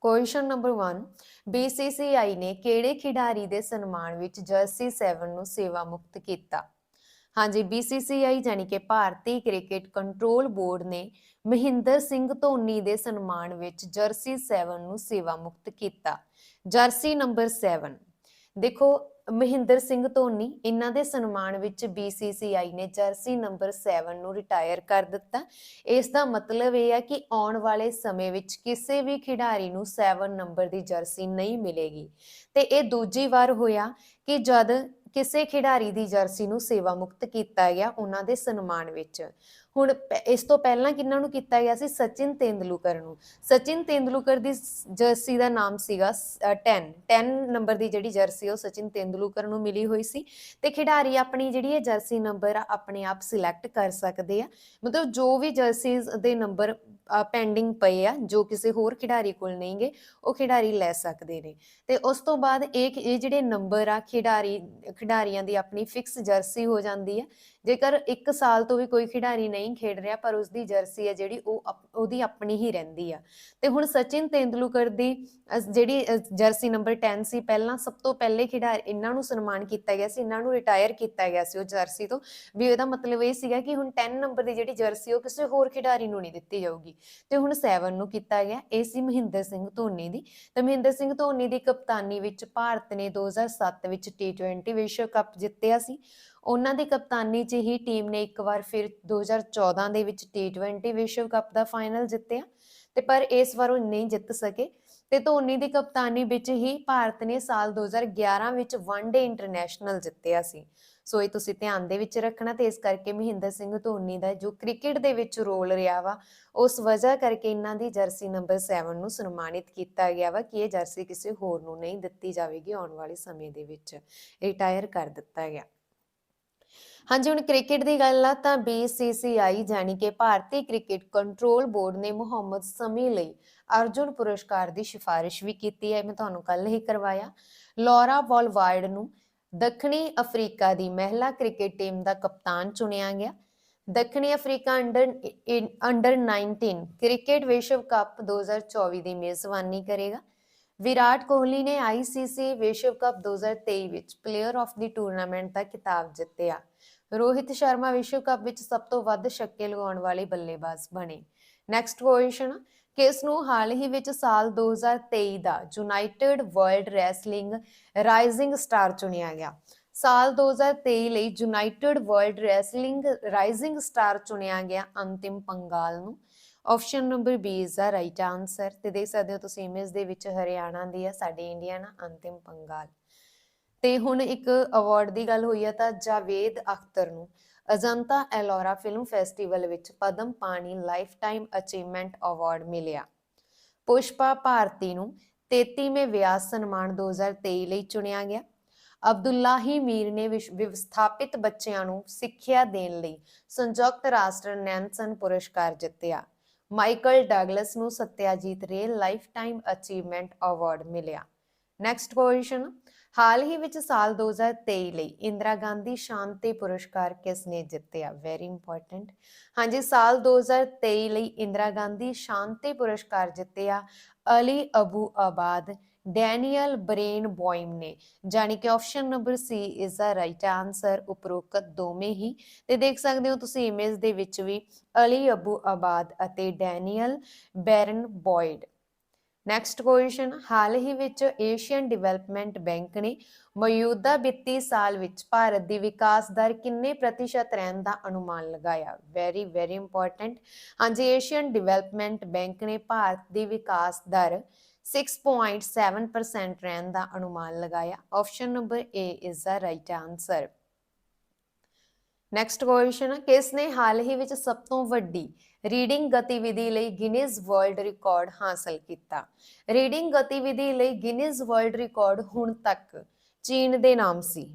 Question number 1 BCCI ਨੇ ਕਿਹੜੇ ਖਿਡਾਰੀ ਦੇ ਸਨਮਾਨ ਵਿੱਚ ਜਰਸੀ 7 ਨੂੰ ਸੇਵਾ ਮੁਕਤ ਕੀਤਾ? ਹਾਂਜੀ BCCI ਜਾਨੀ ਕਿ ਭਾਰਤੀ ਕ੍ਰਿਕਟ ਕੰਟਰੋਲ ਬੋਰਡ ਨੇ ਮਹਿੰਦਰ ਸਿੰਘ ਧੋਨੀ ਦੇ ਸਨਮਾਨ ਵਿੱਚ ਜਰਸੀ 7 ਨੂੰ ਸੇਵਾ ਮੁਕਤ ਕੀਤਾ। ਜਰਸੀ ਨੰਬਰ 7 ਦੇਖੋ ਮਹਿੰਦਰ ਸਿੰਘ ਧੋਨੀ ਇਹਨਾਂ ਦੇ ਸਨਮਾਨ ਵਿੱਚ BCCI ਨੇ ਜਰਸੀ ਨੰਬਰ 7 ਨੂੰ ਰਿਟਾਇਰ ਕਰ ਦਿੱਤਾ। ਇਸ ਦਾ ਮਤਲਬ ਇਹ ਹੈ ਕਿ ਆਉਣ ਵਾਲੇ ਸਮੇਂ ਵਿੱਚ ਕਿਸੇ ਵੀ ਖਿਡਾਰੀ ਨੂੰ 7 ਨੰਬਰ ਦੀ ਜਰਸੀ ਨਹੀਂ ਮਿਲੇਗੀ। ਤੇ ਇਹ ਦੂਜੀ ਵਾਰ ਹੋਇਆ ਕਿ ਜਦ ਕਿਸੇ ਖਿਡਾਰੀ ਦੀ ਜਰਸੀ ਨੂੰ ਸੇਵਾ ਮੁਕਤ ਕੀਤਾ ਗਿਆ ਉਹਨਾਂ ਦੇ ਸਨਮਾਨ ਵਿੱਚ। ਹੁਣ ਇਸ ਤੋਂ ਪਹਿਲਾਂ ਕਿਹਨਾਂ ਨੂੰ ਕੀਤਾ ਗਿਆ ਸੀ? ਸਚਿਨ ਤੇਂਦੁਲਕਰ ਨੂੰ। ਸਚਿਨ ਤੇਂਦੁਲਕਰ ਦੀ ਜਰਸੀ ਦਾ ਨਾਮ ਸੀਗਾ ਸ- ਅ, 10 10 ਨੰਬਰ ਦੀ ਜਿਹੜੀ ਜਰਸੀ ਉਹ ਸਚਿਨ ਤੇਂਦੁਲਕਰ ਨੂੰ ਮਿਲੀ ਹੋਈ ਸੀ। ਤੇ ਖਿਡਾਰੀ ਆਪਣੀ ਜਿਹੜੀ ਇਹ ਜਰਸੀ ਨੰਬਰ ਆਪਣੇ ਆਪ ਸਿਲੈਕਟ ਕਰ ਸਕਦੇ ਆ। ਮਤਲਬ ਜੋ ਵੀ ਜਰਸੀਜ਼ ਦੇ ਨੰਬਰ ਪੈਂਡਿੰਗ ਪਏ ਆ, ਜੋ ਕਿਸੇ ਹੋਰ ਖਿਡਾਰੀ ਕੋਲ ਨਹੀਂਗੇ ਉਹ ਖਿਡਾਰੀ ਲੈ ਸਕਦੇ ਨੇ। ਤੇ ਉਸ ਤੋਂ ਬਾਅਦ ਇਹ ਇਹ ਜਿਹੜੇ ਨੰਬਰ ਆ, ਖਿਡਾਰੀ, ਖਿਡਾਰੀਆਂ ਦੀ ਆਪਣੀ ਫਿਕਸ ਜਰਸੀ ਹੋ ਜਾਂਦੀ ਹੈ ਜੇਕਰ 1 ਸਾਲ ਤੋਂ ਵੀ ਕੋਈ ਖਿਡਾਰੀ ਨਹੀਂ ਖੇਡ ਰਿਹਾ, ਪਰ ਉਸ ਦੀ ਜਰਸੀ ਹੈ ਜਿਹੜੀ ਉਹ ਉਹਦੀ ਆਪਣੀ ਹੀ ਰਹਿੰਦੀ ਆ। ਤੇ ਹੁਣ ਸਚਿਨ ਤੇਂਦੁਲਕਰ ਦੀ ਜਿਹੜੀ ਜਰਸੀ ਨੰਬਰ 10 ਸੀ, ਪਹਿਲਾਂ ਸਭ ਤੋਂ ਪਹਿਲੇ ਖਿਡਾਰੀ, ਇਹਨਾਂ ਨੂੰ ਸਨਮਾਨ ਕੀਤਾ ਗਿਆ ਸੀ, ਇਹਨਾਂ ਨੂੰ ਰਿਟਾਇਰ ਕੀਤਾ ਗਿਆ ਸੀ ਉਹ ਜਰਸੀ ਤੋਂ। ਵੀ ਇਹਦਾ ਮਤਲਬ ਇਹ ਸੀਗਾ ਕਿ ਹੁਣ 10 ਨੰਬਰ ਦੀ ਜਿਹੜੀ ਜਰਸੀ, ਉਹ ਕਿਸੇ ਹੋਰ ਖਿਡਾਰੀ ਨੂੰ ਨਹੀਂ ਦਿੱਤੀ ਜਾਊਗੀ। ਤੇ ਹੁਣ 7 ਨੂੰ ਕੀਤਾ ਗਿਆ, ਇਹ ਸੀ ਮਹਿੰਦਰ ਸਿੰਘ ਧੋਨੀ ਦੀ। ਤੇ ਮਹਿੰਦਰ ਸਿੰਘ ਧੋਨੀ ਦੀ ਕਪਤਾਨੀ ਵਿੱਚ ਭਾਰਤ ਨੇ 2007 ਵਿੱਚ T20 ਵਿਸ਼ਵ ਕੱਪ ਜਿੱਤਿਆ ਸੀ। ਉਹਨਾਂ ਦੀ ਕਪਤਾਨੀ 'ਚ ਹੀ ਟੀਮ ਨੇ ਇੱਕ ਵਾਰ ਫਿਰ 2014 ਦੇ ਵਿੱਚ T20 ਵਿਸ਼ਵ ਕੱਪ ਦਾ ਫਾਈਨਲ ਜਿੱਤਿਆ ਤੇ ਪਰ ਇਸ ਵਾਰ ਉਹ ਨਹੀਂ ਜਿੱਤ ਸਕੇ ਤੇ ਧੋਨੀ ਦੀ ਕਪਤਾਨੀ ਵਿੱਚ ਹੀ ਭਾਰਤ ਨੇ ਸਾਲ 2011 ਵਿੱਚ ਵਨਡੇ ਇੰਟਰਨੈਸ਼ਨਲ ਜਿੱਤਿਆ ਸੀ। ਸੋ ਇਹ ਤੁਸੀਂ ਧਿਆਨ ਦੇ ਵਿੱਚ ਰੱਖਣਾ ਤੇ ਇਸ ਕਰਕੇ ਮਹਿੰਦਰ ਸਿੰਘ ਧੋਨੀ ਦਾ ਜੋ ਕ੍ਰਿਕਟ ਦੇ ਵਿੱਚ ਰੋਲ ਰਿਹਾ ਵਾ, ਉਸ ਵਜ੍ਹਾ ਕਰਕੇ ਇਹਨਾਂ ਦੀ ਜਰਸੀ ਨੰਬਰ 7 ਨੂੰ ਸਨਮਾਨਿਤ ਕੀਤਾ ਗਿਆ ਵਾ ਕਿ ਇਹ ਜਰਸੀ ਕਿਸੇ ਹੋਰ ਨੂੰ ਨਹੀਂ ਦਿੱਤੀ ਜਾਵੇਗੀ ਆਉਣ ਵਾਲੇ ਸਮੇਂ ਦੇ ਵਿੱਚ। ਰਿਟਾਇਰ ਕਰ ਦਿੱਤਾ ਗਿਆ। ਹਾਂਜੀ, ਹੁਣ ਕ੍ਰਿਕਟ ਦੀ ਗੱਲ ਆ ਤਾਂ BCCI ਜਾਨੀ ਕਿ ਭਾਰਤੀ ਕ੍ਰਿਕਟ ਕੰਟਰੋਲ ਬੋਰਡ ਨੇ ਮੁਹੰਮਦ ਸਮੀ ਲਈ ਅਰਜੁਨ ਪੁਰਸਕਾਰ ਦੀ ਸਿਫਾਰਿਸ਼ ਵੀ ਕੀਤੀ ਹੈ ਮੈਂ ਤੁਹਾਨੂੰ ਕੱਲ ਹੀ ਕਰਵਾਇਆ। ਲੌਰਾ ਵੋਲਵਾਰਡ ਨੂੰ ਦੱਖਣੀ ਅਫਰੀਕਾ ਦੀ ਮਹਿਲਾ ਕ੍ਰਿਕਟ ਟੀਮ ਦਾ ਕਪਤਾਨ ਚੁਣਿਆ ਗਿਆ। ਦੱਖਣੀ ਅਫਰੀਕਾ ਅੰਡਰ ਅੰਡਰ 19 ਕ੍ਰਿਕਟ ਵਿਸ਼ਵ ਕੱਪ 2024 ਦੀ ਮੇਜ਼ਬਾਨੀ ਕਰੇਗਾ। ਵਿਰਾਟ ਕੋਹਲੀ ਨੇ ICC ਵਿਸ਼ਵ ਕੱਪ 2023 ਵਿੱਚ ਪਲੇਅਰ ਆਫ ਦੀ ਟੂਰਨਾਮੈਂਟ ਦਾ ਖਿਤਾਬ ਜਿੱਤਿਆ। ਰੋਹਿਤ ਸ਼ਰਮਾ ਵਿਸ਼ਵ ਕੱਪ ਵਿੱਚ ਸਭ ਤੋਂ ਵੱਧ ਛੱਕੇ ਲਗਾਉਣ ਵਾਲੇ ਬੱਲੇਬਾਜ਼ ਬਣੇ। ਨੈਕਸਟ ਕੁਐਸਚਨ ਕਿਸ ਨੂੰ ਹਾਲ ਹੀ ਵਿੱਚ ਸਾਲ 2023 ਦਾ United World Wrestling rising star ਚੁਣਿਆ ਗਿਆ? ਸਾਲ 2023 ਲਈ United World Wrestling rising star ਚੁਣਿਆ ਗਿਆ ਅੰਤਿਮ ਪੰਗਾਲ ਨੂੰ। Option number B is the right answer ਤੇ ਦੇਖ ਸਕਦੇ ਹੋ ਤੁਸੀਂ ਇਮੇਜ ਦੇ ਵਿੱਚ ਹਰਿਆਣਾ ਦੀ ਹੈ ਸਾਡੇ ਇੰਡੀਆ ਨਾ ਅੰਤਿਮ ਪੰਗਾਲ। ਤੇ ਹੁਣ ਇੱਕ ਅਵਾਰਡ ਦੀ ਗੱਲ ਹੋਈ ਹੈ ਤਾਂ ਜਾਵੇਦ ਅਖਤਰ ਨੂੰ। ਅਜੰਤਾ ਐਲੋਰਾ ਫਿਲਮ ਫੈਸਟੀਵਲ ਵਿੱਚ ਪਦਮ ਪਾਣੀ ਲਾਈਫ ਅਚੀਵਮੈਂਟ ਅਵਾਰਡ ਮਿਲਿਆ। ਪੁਸ਼ਪਾ ਭਾਰਤੀ ਨੂੰ 33ਵੇਂ ਵਿਆਸ ਸਨਮਾਨ 2023 ਲਈ ਚੁਣਿਆ ਗਿਆ। ਅਬਦੁੱਲਾਹੀ ਮੀਰ ਨੇ ਵਿਸ਼- ਵਿਵਸਥਾਪਿਤ ਬੱਚਿਆਂ ਨੂੰ ਸਿੱਖਿਆ ਦੇਣ ਲਈ ਸੰਯੁਕਤ ਰਾਸ਼ਟਰ ਨੈਨਸਨ ਪੁਰਸਕਾਰ ਜਿੱਤਿਆ। ਮਾਈਕਲ ਡਗਲਸ ਨੂੰ Satyajit Ray lifetime achievement award ਮਿਲਿਆ। ਨੈਕਸਟ ਕੁਐਸਚਨ ਹਾਲ ਹੀ ਵਿੱਚ ਸਾਲ 2023 ਲਈ ਇੰਦਰਾ ਗਾਂਧੀ ਸ਼ਾਂਤੀ ਪੁਰਸਕਾਰ ਕਿਸ ਨੇ ਜਿੱਤਿਆ? ਵੈਰੀ ਇੰਪੋਰਟੈਂਟ ਹਾਂਜੀ, ਸਾਲ 2023 ਲਈ ਇੰਦਰਾ ਗਾਂਧੀ ਸ਼ਾਂਤੀ ਪੁਰਸਕਾਰ ਜਿੱਤਿਆ Ali Abu Awwad, Daniel Barenboim ਨੇ। ਜਾਨੀ ਕਿ option number C is the right answer ਉਪਰੋਕਤ ਦੋਵੇਂ ਹੀ। ਤੇ ਦੇਖ ਸਕਦੇ ਹੋ ਤੁਸੀਂ ਇਮੇਜ ਦੇ ਵਿੱਚ ਵੀ ਅਲੀ ਅਬੂ ਆਬਾਦ ਅਤੇ Daniel Barenboim. Next question ਹਾਲ ਹੀ ਵਿੱਚ ਏਸ਼ੀਅਨ ਡਿਵੈਲਪਮੈਂਟ ਬੈਂਕ ਨੇ ਮੌਜੂਦਾ ਵਿੱਤੀ ਸਾਲ ਵਿੱਚ ਭਾਰਤ ਦੀ ਵਿਕਾਸ ਦਰ ਕਿੰਨੇ ਪ੍ਰਤੀਸ਼ਤ ਰਹਿਣ ਦਾ ਅਨੁਮਾਨ ਲਗਾਇਆ? ਵੈਰੀ ਵੈਰੀ ਇੰਪੋਰਟੈਂਟ ਹਾਂਜੀ ਏਸ਼ੀਅਨ ਡਿਵੈਲਪਮੈਂਟ ਬੈਂਕ ਨੇ ਭਾਰਤ ਦੀ ਵਿਕਾਸ ਦਰ 6.7% ਰਹਿਣ ਦਾ ਅਨੁਮਾਨ ਲਗਾਇਆ। Option number A is the right answer next question ਕਿਸ ਨੇ ਹਾਲ ਹੀ ਵਿੱਚ ਸਭ ਤੋਂ ਵੱਡੀ ਰੀਡਿੰਗ ਗਤੀਵਿਧੀ ਲਈ ਗਿਨੀਜ਼ ਵਰਲਡ ਰਿਕਾਰਡ ਹਾਸਲ ਕੀਤਾ। ਰੀਡਿੰਗ ਗਤੀਵਿਧੀ ਲਈ ਗਿਨੀਜ਼ ਵਰਲਡ ਰਿਕਾਰਡ ਹੁਣ ਤੱਕ ਚੀਨ ਦੇ ਨਾਮ ਸੀ।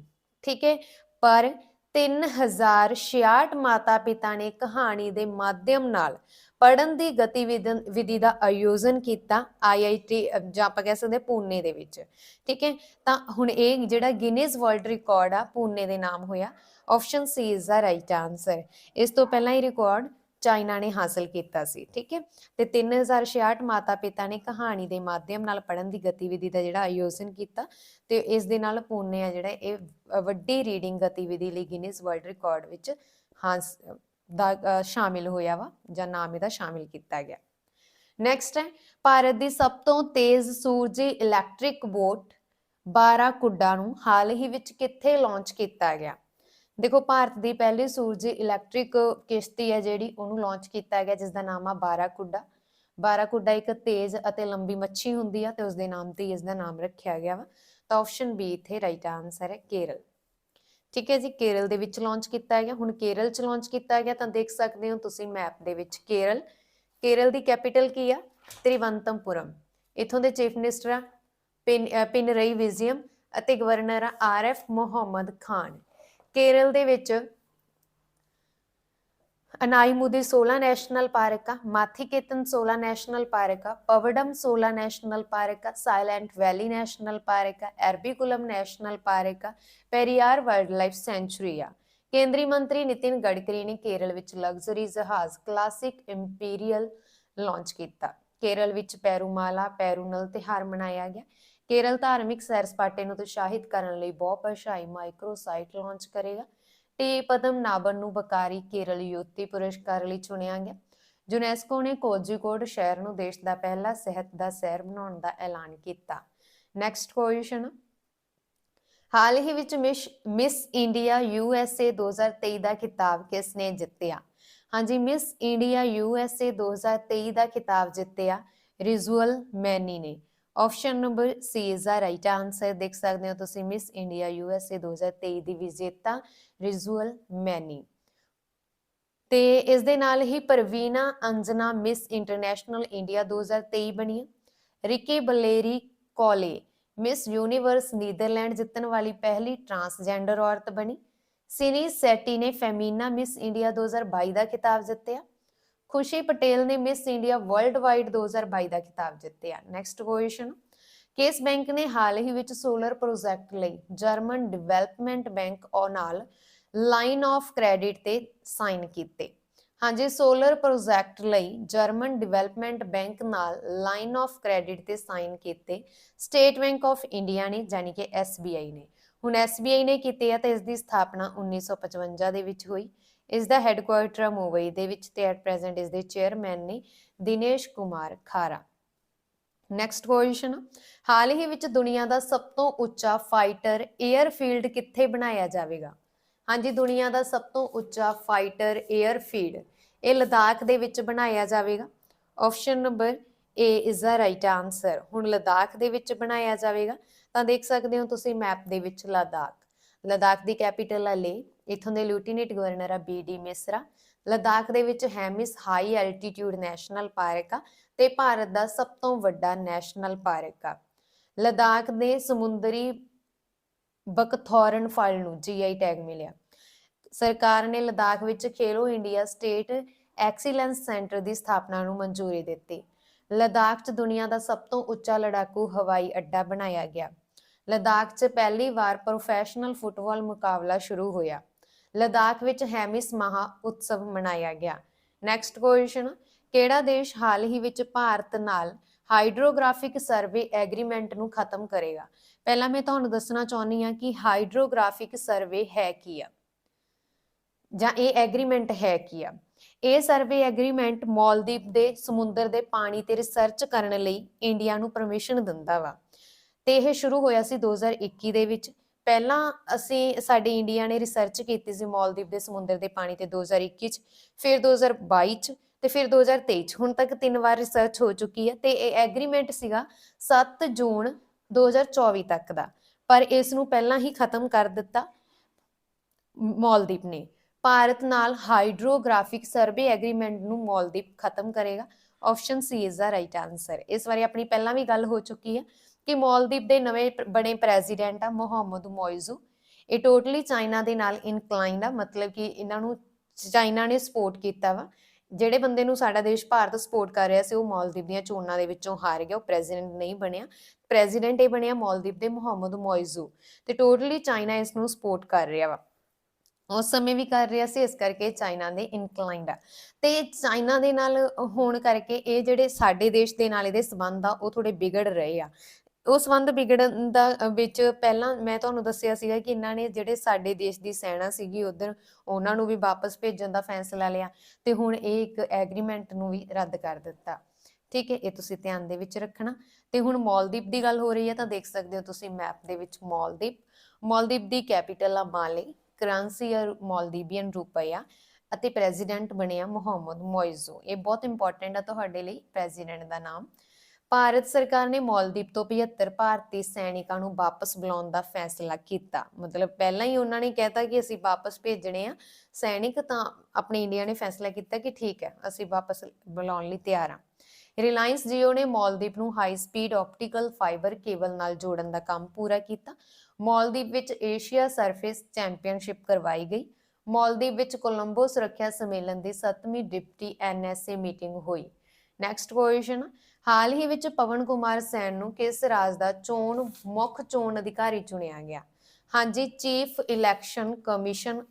ਠੀਕ ਹੈ? ਪਰ 3066 ਮਾਤਾ-ਪਿਤਾ ਨੇ ਕਹਾਣੀ ਦੇ ਮਾਧਿਅਮ ਨਾਲ ਪੜਨ ਦੀ ਗਤੀਵਿਧੀ ਵਿਧੀ ਦਾ ਆਯੋਜਨ ਕੀਤਾ ਆਈਆਈਟੀ ਜਾਂ ਆਪਾਂ ਕਹਿ ਸਕਦੇ ਪੂਨੇ ਦੇ ਵਿੱਚ। ਠੀਕ ਹੈ? ਤਾਂ ਹੁਣ ਇਹ ਜਿਹੜਾ ਗਿਨੀਜ਼ ਵਰਲਡ ਰਿਕਾਰਡ ਆ, ਪੂਨੇ ਦੇ ਨਾਮ ਹੋਇਆ। Option C is the right answer ਇਸ ਤੋਂ ਪਹਿਲਾਂ ਇਹ ਰਿਕਾਰਡ ਚਾਈਨਾ ਨੇ ਹਾਸਲ ਕੀਤਾ ਸੀ, ਠੀਕ ਹੈ? ਤੇ 3066 ਮਾਤਾ-ਪਿਤਾ ਨੇ ਕਹਾਣੀ ਦੇ ਮਾਧਿਅਮ ਨਾਲ ਪੜਨ ਦੀ ਗਤੀਵਿਧੀ ਦਾ ਜਿਹੜਾ ਆਯੋਜਨ ਕੀਤਾ ਤੇ ਇਸ ਦੇ ਨਾਲ ਪੂਨੇ ਆ ਜਿਹੜਾ ਇਹ ਵੱਡੀ ਰੀਡਿੰਗ ਗਤੀਵਿਧੀ ਲਈ ਗਿਨੀਜ਼ ਵਰਲਡ ਰਿਕਾਰਡ ਵਿੱਚ ਹਾਸ, ਦਾ ਸ਼ਾਮਿਲ ਹੋਇਆ ਵਾ, ਜਾਂ ਨਾਮ ਇਹਦਾ ਸ਼ਾਮਿਲ ਕੀਤਾ ਗਿਆ। ਨੈਕਸਟ ਹੈ, ਭਾਰਤ ਦੀ ਸਭ ਤੋਂ ਤੇਜ਼ ਸੂਰਜੀ ਇਲੈਕਟ੍ਰਿਕ ਬੋਟ ਬਾਰਾਕੁੱਡਾ ਨੂੰ ਹਾਲ ਹੀ ਵਿੱਚ ਕਿੱਥੇ ਲਾਂਚ ਕੀਤਾ ਗਿਆ? ਦੇਖੋ ਭਾਰਤ ਦੀ ਪਹਿਲੀ ਸੂਰਜੀ ਇਲੈਕਟ੍ਰਿਕ ਕਿਸ਼ਤੀ ਹੈ ਜਿਹੜੀ ਉਹਨੂੰ ਲਾਂਚ ਕੀਤਾ ਗਿਆ ਜਿਸ ਦਾ ਨਾਮ ਆ ਬਾਰਾਕੁੱਡਾ। ਬਾਰਾਕੁੱਡਾ ਇੱਕ ਤੇਜ਼ ਅਤੇ ਲੰਬੀ ਮੱਛੀ ਹੁੰਦੀ ਆ ਤੇ ਉਸ ਦੇ ਨਾਮ ਤੇ ਇਸ ਦਾ ਨਾਮ ਰੱਖਿਆ ਗਿਆ ਵਾ। ਤਾਂ ਆਪਸ਼ਨ ਬੀ ਇੱਥੇ ਰਾਈਟ ਆਨਸਰ ਹੈ ਕੇਰਲ। ਠੀਕ ਹੈ ਜੀ ਕੇਰਲ ਦੇ ਵਿੱਚ ਲਾਂਚ ਕੀਤਾ ਗਿਆ। ਹੁਣ ਕੇਰਲ ਚ ਲਾਂਚ ਕੀਤਾ ਗਿਆ ਤਾਂ ਦੇਖ ਸਕਦੇ ਹੋ ਤੁਸੀਂ ਮੈਪ ਦੇ ਵਿੱਚ ਕੇਰਲ। ਕੇਰਲ ਦੀ ਕੈਪੀਟਲ ਕੀ ਆ? ਤ੍ਰਿਵੰਤਮਪੁਰਮ। ਇਥੋਂ ਦੇ ਚੀਫ ਮਿਨਿਸਟਰ ਆ ਪਿਨ ਅ, ਪਿਨਰਈ ਵਿਜ਼ੀਅਮ ਅਤੇ ਗਵਰਨਰ ਆ ਆਰ ਐਫ ਮੁਹੰਮਦ ਖਾਨ। ਕੇਰਲ ਦੇ ਵਿੱਚ ਅਨਾਈਮੁਦੀ 16 ਨੈਸ਼ਨਲ ਪਾਰਕ ਆ, ਮਾਥੀਕੇਤਨ 16 ਨੈਸ਼ਨਲ ਪਾਰਕ ਆ, ਪਵਡਮ 16 ਨੈਸ਼ਨਲ ਪਾਰਕ ਆ, ਸਾਇਲੈਂਟ ਵੈਲੀ ਨੈਸ਼ਨਲ ਪਾਰਕ ਆ, ਐਰਬੀਕੁਲਮ ਨੈਸ਼ਨਲ ਪਾਰਕ ਆ, ਪੈਰੀਆਰ ਵਾਈਲਡਲਾਈਫ ਸੈਂਚੁਰੀ ਆ। ਕੇਂਦਰੀ ਮੰਤਰੀ ਨਿਤਿਨ ਗਡਕਰੀ ਨੇ ਕੇਰਲ ਵਿੱਚ ਲਗਜ਼ਰੀ ਜਹਾਜ਼ ਕਲਾਸਿਕ ਇੰਪੀਰੀਅਲ ਲਾਂਚ ਕੀਤਾ। ਕੇਰਲ ਵਿੱਚ ਪੈਰੂਮਾਲਾ, ਪੈਰੂਨਲ ਤਿਉਹਾਰ ਮਨਾਇਆ ਗਿਆ। ਕੇਰਲ ਧਾਰਮਿਕ ਸੈਰ ਸਪਾਟੇ ਨੂੰ ਉਤਸ਼ਾਹਿਤ ਕਰਨ ਲਈ ਬਹੁਭਾਸ਼ਾਈ ਮਾਈਕਰੋ ਸਾਈਟ ਲਾਂਚ ਕਰੇਗਾ ਟੀ ਪਦਮ ਨਾਬਨ ਨੂੰ ਬਕਾਰੀ ਕੇਰਲ ਯੂਤੀ ਪੁਰਸਕਾਰ ਲਈ ਚੁਣਿਆ ਗਿਆ। ਯੂਨੈਸਕੋ ਨੇ ਕੋਝੀਕੋਡ ਸ਼ਹਿਰ ਨੂੰ ਦੇਸ਼ ਦਾ ਪਹਿਲਾ ਸਿਹਤ ਦਾ ਸ਼ਹਿਰ ਬਣਾਉਣ ਦਾ ਐਲਾਨ ਕੀਤਾ। ਨੈਕਸਟ ਕੁਐਸਚਨ ਹਾਲ ਹੀ ਵਿੱਚ ਮਿਸ ਮਿਸ ਇੰਡੀਆ ਯੂਐਸਏ 2023 ਦਾ ਖਿਤਾਬ ਕਿਸ ਨੇ ਜਿੱਤਿਆ? ਹਾਂਜੀ, ਮਿਸ ਇੰਡੀਆ ਯੂਐਸਏ 2023 ਦਾ ਖਿਤਾਬ ਜਿੱਤਿਆ ਰਿਜ਼ੂਅਲ ਮੈਨੀ ਨੇ। Option number C is the right answer ਦੇਖ ਸਕਦੇ ਹੋ ਤੁਸੀਂ ਮਿਸ ਇੰਡੀਆ ਯੂਐਸਏ 2023 ਦੀ ਵਿਜੇਤਾ ਰਿਜ਼ੂਅਲ ਮੈਨੀ ਤੇ ਇਸ ਦੇ ਨਾਲ ਹੀ Praveena Anjana Miss International India 2023 ਬਣੀ ਹੈ ਰਿਕੀ ਬਲੇਰੀ ਕੋਲੇ ਮਿਸ ਯੂਨੀਵਰਸ ਨੀਦਰਲੈਂਡ ਜਿੱਤਣ ਵਾਲੀ ਪਹਿਲੀ ਟਰਾਂਸਜੈਂਡਰ ਔਰਤ ਬਣੀ ਸਿਨੀ ਸੈਟੀ ਨੇ ਫੈਮੀਨਾ ਮਿਸ ਇੰਡੀਆ 2022 ਦਾ ਖਿਤਾਬ ਜਿੱਤਿਆ ਖੁਸ਼ੀ ਪਟੇਲ ਨੇ ਮਿਸ ਇੰਡੀਆ ਵਰਲਡ ਵਾਈਡ 2022 ਦਾ ਖਿਤਾਬ ਜਿੱਤਿਆ। ਨੈਕਸਟ ਕੁਐਸਚਨ ਕੇਸ ਬੈਂਕ ਨੇ ਹਾਲ ਹੀ ਵਿੱਚ ਸੋਲਰ ਪ੍ਰੋਜੈਕਟ ਲਈ ਜਰਮਨ ਡਿਵੈਲਪਮੈਂਟ ਬੈਂਕ ਔ ਨਾਲ ਲਾਈਨ ਆਫ ਕ੍ਰੈਡਿਟ ਤੇ ਸਾਈਨ ਕੀਤੇ? ਹਾਂਜੀ, ਸੋਲਰ ਪ੍ਰੋਜੈਕਟ ਲਈ ਜਰਮਨ ਡਿਵੈਲਪਮੈਂਟ ਬੈਂਕ ਨਾਲ ਲਾਈਨ ਆਫ ਕ੍ਰੈਡਿਟ ਤੇ ਸਾਈਨ ਕੀਤੇ ਸਟੇਟ ਬੈਂਕ ਆਫ ਇੰਡੀਆ ਨੇ ਯਾਨੀ ਕਿ SBI ਨੇ। ਹੁਣ SBI ਨੇ ਕੀਤੀ ਹੈ ਤਾਂ ਇਸ ਦੀ ਸਥਾਪਨਾ 1955 ਦੇ ਵਿੱਚ ਹੋਈ। ਇਸ ਦਾ ਹੈੱਡਕੁਆਰਟਰ ਮੁੰਬਈ ਦੇ ਵਿੱਚ ਤੇ ਐਟ ਪ੍ਰੈਜ਼ੈਂਟ ਇਸ ਦੇ ਚੇਅਰਮੈਨ ਨੇ ਦਿਨੇਸ਼ ਕੁਮਾਰ ਖਾਰਾ। ਨੈਕਸਟ ਕੁਐਸਚਨ ਹਾਲ ਹੀ ਵਿੱਚ ਦੁਨੀਆ ਦਾ ਸਭ ਤੋਂ ਉੱਚਾ ਫਾਈਟਰ 에ਅਰਫੀਲਡ ਕਿੱਥੇ ਬਣਾਇਆ ਜਾਵੇਗਾ? ਹਾਂਜੀ, ਦੁਨੀਆ ਦਾ ਸਭ ਤੋਂ ਉੱਚਾ ਫਾਈਟਰ 에ਅਰਫੀਲਡ ਇਹ ਲਦਾਖ ਦੇ ਵਿੱਚ ਬਣਾਇਆ ਜਾਵੇਗਾ। Option number A is the right answer ਹੁਣ ਲਦਾਖ ਦੇ ਵਿੱਚ ਬਣਾਇਆ ਜਾਵੇਗਾ। ਤਾਂ ਦੇਖ ਸਕਦੇ ਹੋ ਤੁਸੀਂ ਮੈਪ ਦੇ ਵਿੱਚ ਲਦਾਖ। ਲਦਾਖ ਦੀ ਕੈਪੀਟਲ ਹੈ ਲੇਹ। ਇਥੋਂ ਦੇ ਲੈਫਟੀਨੈਂਟ ਗਵਰਨਰ ਆ ਬੀ ਡੀ ਮਿਸਰਾ ਲਦਾਖ ਦੇ ਵਿੱਚ Hemis high altitude national park ਆ ਤੇ ਭਾਰਤ ਦਾ ਸਭ ਤੋਂ ਵੱਡਾ ਨੈਸ਼ਨਲ ਪਾਰਕ ਆ। ਲਦਾਖ ਦੇ ਸਮੁੰਦਰੀ ਬਕਥੌਰਨ ਫਲ ਨੂੰ ਜੀਆਈ ਟੈਗ ਮਿਲਿਆ। ਸਰਕਾਰ ਨੇ ਲਦਾਖ ਵਿੱਚ Khelo India state excellence centre ਦੀ ਸਥਾਪਨਾ ਨੂੰ ਮਨਜ਼ੂਰੀ ਦਿੱਤੀ। ਲਦਾਖ 'ਚ ਦੁਨੀਆ ਦਾ ਸਭ ਤੋਂ ਉੱਚਾ ਲੜਾਕੂ ਹਵਾਈ ਅੱਡਾ ਬਣਾਇਆ ਗਿਆ। ਲਦਾਖ 'ਚ ਪਹਿਲੀ ਵਾਰ ਪ੍ਰੋਫੈਸ਼ਨਲ ਫੁੱਟਬਾਲ ਮੁਕਾਬਲਾ ਸ਼ੁਰੂ ਹੋਇਆ। ਲਦਾਖ ਵਿੱਚ ਹੈਮਿਸ ਮਹਾ ਉਤਸਵ ਮਨਾਇਆ ਗਿਆ। ਨੈਕਸਟ ਕੁਐਸਚਨ ਕਿਹੜਾ ਦੇਸ਼ ਹਾਲ ਹੀ ਵਿੱਚ ਭਾਰਤ ਨਾਲ ਹਾਈਡਰੋਗ੍ਰਾਫਿਕ ਸਰਵੇ ਐਗਰੀਮੈਂਟ ਨੂੰ ਖਤਮ ਕਰੇਗਾ? ਪਹਿਲਾਂ ਮੈਂ ਤੁਹਾਨੂੰ ਦੱਸਣਾ ਚਾਹੁੰਦੀ ਹਾਂ ਕਿ ਹਾਈਡਰੋਗ੍ਰਾਫਿਕ ਸਰਵੇ ਹੈ ਕੀ ਆ? ਜਾਂ ਇਹ ਐਗਰੀਮੈਂਟ ਹੈ ਕੀ ਆ? ਇਹ ਸਰਵੇ ਐਗਰੀਮੈਂਟ ਮਾਲਦੀਵ ਦੇ ਸਮੁੰਦਰ ਦੇ ਪਾਣੀ ਤੇ ਰਿਸਰਚ ਕਰਨ ਲਈ ਇੰਡੀਆ ਨੂੰ ਪਰਮਿਸ਼ਨ ਦਿੰਦਾ ਵਾ। ਤੇ ਇਹ ਸ਼ੁਰੂ ਹੋਇਆ ਸੀ 2021 ਦੇ ਵਿੱਚ। ਪਹਿਲਾਂ ਅਸੀਂ ਸਾਡੇ ਇੰਡੀਆ ਨੇ ਰਿਸਰਚ ਕੀਤੀ ਸੀ ਮਾਲਦੀਵ ਦੇ ਸਮੁੰਦਰ ਦੇ ਪਾਣੀ ਤੇ 2021 ਚ, ਫਿਰ 2022 ਚ ਤੇ ਫਿਰ 2023 ਚ। ਹੁਣ ਤੱਕ ਤਿੰਨ ਵਾਰ ਰਿਸਰਚ ਹੋ ਚੁੱਕੀ ਹੈ ਤੇ ਇਹ ਐਗਰੀਮੈਂਟ ਸੀਗਾ 7 ਜੂਨ 2024 ਤੱਕ ਦਾ। ਪਰ ਇਸ ਨੂੰ ਪਹਿਲਾਂ ਹੀ ਖਤਮ ਕਰ ਦਿੱਤਾ ਮਾਲਦੀਵ ਨੇ। ਭਾਰਤ ਨਾਲ ਹਾਈਡਰੋਗ੍ਰਾਫਿਕ ਸਰਵੇ ਐਗਰੀਮੈਂਟ ਨੂੰ ਮਾਲਦੀਵ ਖਤਮ ਕਰੇਗਾ। Option C is the right answer ਇਸ ਬਾਰੇ ਆਪਣੀ ਪਹਿਲਾਂ ਵੀ ਗੱਲ ਹੋ ਚੁੱਕੀ ਹੈ। ਕਿ ਮਾਲਦੀਵ ਦੇ ਨਵੇਂ ਬਣੇ ਪ੍ਰੈਜ਼ੀਡੈਂਟ ਆ ਮੁਹੰਮਦ ਮੋਇਜ਼ੂ। ਇਹ ਟੋਟਲੀ ਚਾਈਨਾ ਦੇ ਨਾਲ ਇਨਕਲਾਈਨਡ ਆ, ਮਤਲਬ ਕਿ ਇਹਨਾਂ ਨੂੰ ਚਾਈਨਾ ਨੇ ਸਪੋਰਟ ਕੀਤਾ ਵਾ। ਜਿਹੜੇ ਬੰਦੇ ਨੂੰ ਸਾਡਾ ਦੇਸ਼ ਭਾਰਤ ਸਪੋਰਟ ਕਰ ਰਿਹਾ ਸੀ, ਉਹ ਮਾਲਦੀਵ ਦੀਆਂ ਚੋਣਾਂ ਦੇ ਵਿੱਚੋਂ ਹਾਰ ਗਿਆ, ਉਹ ਪ੍ਰੈਜ਼ੀਡੈਂਟ ਨਹੀਂ ਬਣਿਆ। ਪ੍ਰੈਜ਼ੀਡੈਂਟ ਇਹ ਬਣਿਆ ਮਾਲਦੀਵ ਦੇ ਮੁਹੰਮਦ ਮੋਇਜ਼ੂ। ਤੇ ਟੋਟਲੀ ਚਾਈਨਾ ਇਸ ਨੂੰ ਸਪੋਰਟ ਕਰ ਰਿਹਾ ਵਾ। ਉਸ ਸਮੇਂ ਵੀ ਕਰ ਰਿਹਾ ਸੀ, ਇਸ ਕਰਕੇ ਚਾਈਨਾ ਦੇ ਇਨਕਲਾਈਨਡ ਆ। ਤੇ ਚਾਈਨਾ ਦੇ ਨਾਲ ਹੋਣ ਕਰਕੇ ਇਹ ਜਿਹੜੇ ਸਾਡੇ ਦੇਸ਼ ਦੇ ਨਾਲ ਇਹਦੇ ਸਬੰਧ ਆ, ਉਹ ਥੋੜੇ ਵਿਗੜ ਰਹੇ ਆ। ਉਹ ਸੰਬੰਧ ਵਿਗੜਨ ਦਾ ਵਿੱਚ ਪਹਿਲਾਂ ਮੈਂ ਤੁਹਾਨੂੰ ਦੱਸਿਆ ਸੀਗਾ ਕਿ ਇਹਨਾਂ ਨੇ ਜਿਹੜੇ ਸਾਡੇ ਦੇਸ਼ ਦੀ ਸੈਨਾ ਸੀਗੀ ਉਧਰ, ਉਹਨਾਂ ਨੂੰ ਵੀ ਵਾਪਸ ਭੇਜਣ ਦਾ ਫੈਸਲਾ ਲਿਆ ਤੇ ਹੁਣ ਇਹ ਇੱਕ ਐਗਰੀਮੈਂਟ ਨੂੰ ਵੀ ਰੱਦ ਕਰ ਦਿੱਤਾ। ਠੀਕ ਹੈ, ਇਹ ਤੁਸੀਂ ਧਿਆਨ ਦੇ ਵਿੱਚ ਰੱਖਣਾ। ਤੇ ਹੁਣ ਮਾਲਦੀਵ ਦੀ ਗੱਲ ਹੋ ਰਹੀ ਹੈ ਤਾਂ ਦੇਖ ਸਕਦੇ ਹੋ ਤੁਸੀਂ ਮੈਪ ਦੇ ਵਿੱਚ ਮਾਲਦੀਵ ਮਾਲਦੀਵ ਦੀ ਕੈਪੀਟਲ ਆ ਮਾਲੇ, ਕਰੰਸੀ ਆ ਮਾਲਦੀਵੀਅਨ ਰੁਪਇਆ ਅਤੇ ਪ੍ਰੈਜ਼ੀਡੈਂਟ ਬਣਿਆ ਮੁਹੰਮਦ ਮੋਇਜ਼ੂ। ਇਹ ਬਹੁਤ ਇੰਪੋਰਟੈਂਟ ਆ ਤੁਹਾਡੇ ਲਈ ਪ੍ਰੈਜ਼ੀਡੈਂਟ ਦਾ ਨਾਮ। ਭਾਰਤ ਸਰਕਾਰ ਨੇ ਮਾਲਦੀਵ ਤੋਂ 75 ਭਾਰਤੀ ਸੈਨਿਕਾਂ ਨੂੰ ਵਾਪਸ ਬੁਲਾਉਣ ਦਾ ਫੈਸਲਾ ਕੀਤਾ। ਮਤਲਬ ਪਹਿਲਾਂ ਹੀ ਉਹਨਾਂ ਨੇ ਕਹਿਤਾ ਕਿ ਅਸੀਂ ਵਾਪਸ ਭੇਜਣੇ ਆ। ਸੈਨਿਕ ਤਾਂ ਆਪਣੇ ਇੰਡੀਆ ਨੇ ਫੈਸਲਾ ਕੀਤਾ ਕਿ ਠੀਕ ਹੈ, ਅਸੀਂ ਵਾਪਸ ਬੁਲਾਉਣ ਲਈ ਤਿਆਰ ਆ ਰਿਲਾਇੰਸ ਜੀਓ ਨੇ ਮਾਲਦੀਵ ਨੂੰ high speed optical fibre cable ਨਾਲ ਜੋੜਨ ਦਾ ਕੰਮ ਪੂਰਾ ਕੀਤਾ। ਮਾਲਦੀਵ ਵਿੱਚ ਏਸ਼ੀਆ ਸਰਫੇਸ ਚੈਂਪੀਅਨਸ਼ਿਪ ਕਰਵਾਈ ਗਈ। ਮਾਲਦੀਵ ਵਿੱਚ ਕੋਲੰਬੋ ਸੁਰੱਖਿਆ ਸੰਮੇਲਨ ਦੀ 7ਵੀਂ ਡਿਪਟੀ ਐਨਐਸਏ ਮੀਟਿੰਗ ਹੋਈ। ਨੈਕਸਟ ਕੁਐਸਚਨ ਹਾਲ ਹੀ ਵਿੱਚ ਪਵਨ ਕੁਮਾਰ ਸੈਨ ਨੂੰ ਕਿਸ ਰਾਜ ਦਾ ਚੋਣ, ਮੁੱਖ ਚੋਣ ਅਧਿਕਾਰੀ ਚੁਣਿਆ ਗਿਆ। ਹਾਂਜੀ, ਚੀਫ ਇਲੈਕਸ਼ਨ ਕਮਿਸ਼ਨ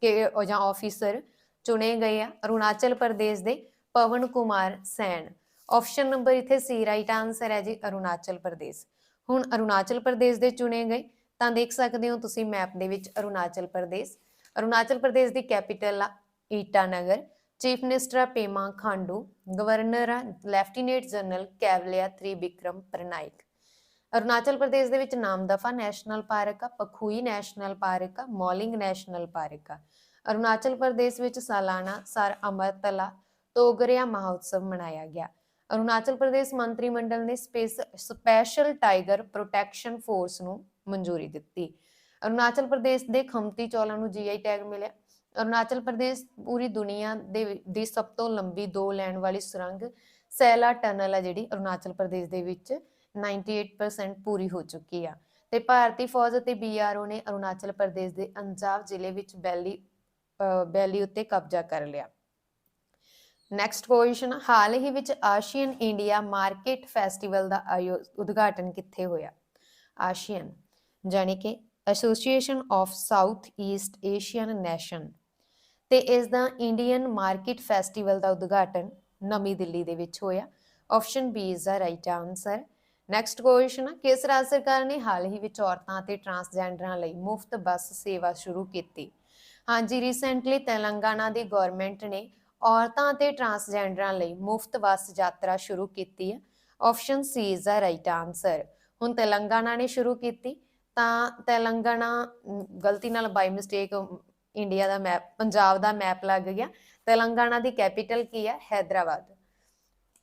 ਕੇ ਜਾਂ ਆਫੀਸਰ ਚੁਣੇ ਗਏ ਆ ਅਰੁਣਾਚਲ ਪ੍ਰਦੇਸ਼ ਦੇ ਪਵਨ ਕੁਮਾਰ ਸੈਨ। ਆਪਸ਼ਨ ਨੰਬਰ ਇੱਥੇ ਸੀ ਰਾਈਟ ਆਨਸਰ ਹੈ ਜੀ, ਅਰੁਣਾਚਲ ਪ੍ਰਦੇਸ਼। ਹੁਣ ਅਰੁਣਾਚਲ ਪ੍ਰਦੇਸ਼ ਦੇ ਚੁਣੇ ਗਏ, ਤਾਂ ਦੇਖ ਸਕਦੇ ਹੋ ਤੁਸੀਂ ਮੈਪ ਦੇ ਵਿੱਚ ਅਰੁਣਾਚਲ ਪ੍ਰਦੇਸ਼। ਅਰੁਣਾਚਲ ਪ੍ਰਦੇਸ਼ ਦੀ ਕੈਪੀਟਲ ਆ, Itanagar. Chief minister Pema Khandu, governor lieutenant general Kaivalya Trivikram Parnaik Arunachal Pradesh ਦੇ ਵਿੱਚ ਨਾਮਦਫਾ ਨੈਸ਼ਨਲ ਪਾਰਕ ਆ, ਪਖੂਈ ਨੈਸ਼ਨਲ ਪਾਰਕ ਆ, ਮੌਲਿੰਗ ਨੈਸ਼ਨਲ ਪਾਰਕ ਆ। ਅਰੁਣਾਚਲ ਪ੍ਰਦੇਸ਼ ਵਿੱਚ ਸਾਲਾਨਾ ਸਰ ਅਮਰਤਲਾ ਤੋਗਰਿਆ ਮਹੋਤਸਵ ਮਨਾਇਆ ਗਿਆ। ਅਰੁਣਾਚਲ ਪ੍ਰਦੇਸ਼ ਮੰਤਰੀ ਮੰਡਲ ਨੇ space, special tiger protection force ਨੂੰ ਮਨਜ਼ੂਰੀ ਦਿੱਤੀ। ਅਰੁਣਾਚਲ ਪ੍ਰਦੇਸ਼ ਦੇ ਖੰਮਤੀ ਚੌਲਾਂ ਨੂੰ ਜੀਆਈ ਟੈਗ ਮਿਲਿਆ। ਅਰੁਣਾਚਲ ਪ੍ਰਦੇਸ਼ ਪੂਰੀ ਦੁਨੀਆ ਦੇ ਦੀ ਸਭ ਤੋਂ ਲੰਬੀ ਦੋ ਲੈਣ ਵਾਲੀ ਸੁਰੰਗ ਸੈਲਾ ਟਨਲ ਆ ਜਿਹੜੀ ਅਰੁਣਾਚਲ ਪ੍ਰਦੇਸ਼ ਦੇ ਵਿੱਚ 98% ਪੂਰੀ ਹੋ ਚੁੱਕੀ ਆ। ਤੇ ਭਾਰਤੀ ਫੌਜ ਅਤੇ ਬੀਆਰਓ ਨੇ ਅਰੁਣਾਚਲ ਪ੍ਰਦੇਸ਼ ਦੇ ਅੰਜਾਵ ਜ਼ਿਲ੍ਹੇ ਵਿੱਚ ਬੈਲੀ ਅ, ਬੈਲੀ ਉੱਤੇ ਕਬਜ਼ਾ ਕਰ ਲਿਆ। ਨੈਕਸਟ ਕੁਐਸਚਨ ਹਾਲ ਹੀ ਵਿੱਚ ਆਸ਼ੀਅਨ ਇੰਡੀਆ ਮਾਰਕੀਟ ਫੈਸਟੀਵਲ ਦਾ ਆਯੋ- ਉਦਘਾਟਨ ਕਿੱਥੇ ਹੋਇਆ? ਆਸ਼ੀਅਨ ਜਾਣੀ ਕਿ association of South East Asian nation ਤੇ ਇਸ ਦਾ ਇੰਡੀਅਨ ਮਾਰਕੀਟ ਫੈਸਟੀਵਲ ਦਾ ਉਦਘਾਟਨ ਨਵੀਂ ਦਿੱਲੀ ਦੇ ਵਿੱਚ ਹੋਇਆ। Option B is the right answer next question ਕਿਸ ਰਾਜ ਸਰਕਾਰ ਨੇ ਹਾਲ ਹੀ ਵਿੱਚ ਔਰਤਾਂ ਅਤੇ ਟਰਾਂਸਜੈਂਡਰਾਂ ਲਈ ਮੁਫਤ ਬੱਸ ਸੇਵਾ ਸ਼ੁਰੂ ਕੀਤੀ? ਹਾਂਜੀ ਰੀਸੈਂਟਲੀ ਤੇਲੰਗਾਨਾ ਦੀ ਗਵਰਨਮੈਂਟ ਨੇ ਔਰਤਾਂ ਅਤੇ ਟਰਾਂਸਜੈਂਡਰਾਂ ਲਈ ਮੁਫਤ ਬੱਸ ਯਾਤਰਾ ਸ਼ੁਰੂ ਕੀਤੀ ਹੈ। Option C is the right answer ਹੁਣ ਤੇਲੰਗਾਨਾ ਨੇ ਸ਼ੁਰੂ ਕੀਤੀ ਤਾਂ ਤੇਲੰਗਾਨਾ ਗਲਤੀ ਨਾਲ ਬਾਈ ਮਿਸਟੇਕ ਇੰਡੀਆ ਦਾ ਮੈਪ ਪੰਜਾਬ ਦਾ ਮੈਪ ਲੱਗ ਗਿਆ। ਤੇਲੰਗਾਨਾ ਦੀ ਕੈਪੀਟਲ ਕੀ ਹੈ ਹੈਦਰਾਬਾਦ।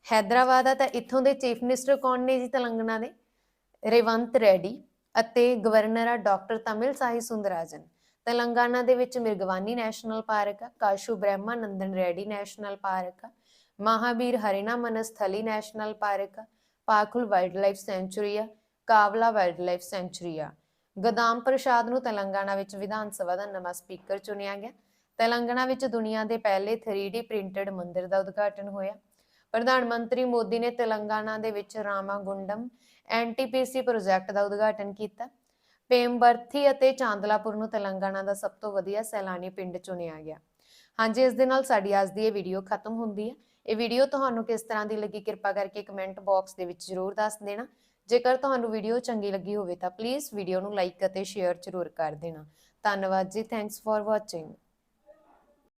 ਹੈਦਰਾਬਾਦ ਆ ਤਾਂ ਇੱਥੋਂ ਦੇ ਚੀਫ ਮਿਨਿਸਟਰ ਕੌਣ ਨੇ ਜੀ ਤੇਲੰਗਾਨਾ ਦੇ? ਰੇਵੰਤ ਰੈਡੀ ਅਤੇ ਗਵਰਨਰ ਆ ਡਾਕਟਰ ਤਮਿਲ ਸਾਹੀ ਸੁੰਦਰਾਜਨ। ਤੇਲੰਗਾਨਾ ਦੇ ਵਿੱਚ ਮਿਰਗਵਾਨੀ ਨੈਸ਼ਨਲ ਪਾਰਕ ਆ, ਕਾਸ਼ੂ ਬ੍ਰਹਮਾਨੰਦਨ ਰੈਡੀ ਨੈਸ਼ਨਲ ਪਾਰਕ ਆ, ਮਹਾਬੀਰ ਹਰਿਨਾ ਮਨਸਥਲੀ ਨੈਸ਼ਨਲ ਪਾਰਕ ਆ, ਪਾਖੁਲ ਵਾਈਲਡ ਲਾਈਫ ਸੈਂਚੁਰੀ ਆ, ਕਾਵਲਾ ਵਾਈਲਡ ਲਾਈਫ ਸੈਂਚੁਰੀ ਆ। ਗਦਾਮ ਪ੍ਰਸ਼ਾਦ ਨੂੰ ਤੇਲੰਗਾਨਾ ਵਿੱਚ ਵਿਧਾਨ ਸਭਾ ਦਾ ਨਵਾਂ ਸਪੀਕਰ ਚੁਣਿਆ ਗਿਆ। ਤੇਲੰਗਾਨਾ ਵਿੱਚ ਦੁਨੀਆ ਦੇ ਪਹਿਲੇ 3D ਪ੍ਰਿੰਟਡ ਮੰਦਿਰ ਦਾ ਉਦਘਾਟਨ ਹੋਇਆ। ਪ੍ਰਧਾਨ ਮੰਤਰੀ ਮੋਦੀ ਨੇ ਤੇਲੰਗਾਨਾ ਦੇ ਵਿੱਚ ਰਾਮਾਗੁੰਡਮ ਐਨਟੀਪੀਸੀ ਪ੍ਰੋਜੈਕਟ ਦਾ ਉਦਘਾਟਨ ਕੀਤਾ। ਪੇਮਬਰਥੀ ਅਤੇ ਚਾਂਦਲਾਪੁਰ ਨੂੰ ਤੇਲੰਗਾਨਾ ਦਾ ਸਭ ਤੋਂ ਵਧੀਆ ਸੈਲਾਨੀ ਪਿੰਡ ਚੁਣਿਆ ਗਿਆ। ਹਾਂਜੀ, ਇਸ ਦੇ ਨਾਲ ਸਾਡੀ ਅੱਜ ਦੀ ਇਹ ਵੀਡੀਓ ਖਤਮ ਹੁੰਦੀ ਹੈ। ਇਹ ਵੀਡੀਓ ਤੁਹਾਨੂੰ ਕਿਸ ਤਰ੍ਹਾਂ ਦੀ ਲੱਗੀ, ਕਿਰਪਾ ਕਰਕੇ ਕਮੈਂਟ ਬਾਕਸ ਦੇ ਵਿੱਚ ਜ਼ਰੂਰ ਦੱਸ ਦੇਣਾ। ਜੇਕਰ ਤੁਹਾਨੂੰ ਵੀਡੀਓ ਚੰਗੀ ਲੱਗੀ ਹੋਵੇ ਤਾਂ ਪਲੀਜ਼ ਵੀਡੀਓ ਨੂੰ ਲਾਈਕ ਅਤੇ ਸ਼ੇਅਰ ਜ਼ਰੂਰ ਕਰ ਦੇਣਾ। ਧੰਨਵਾਦ ਜੀ ਥੈਂਕਸ ਫॉर ਵਾਚਿੰਗ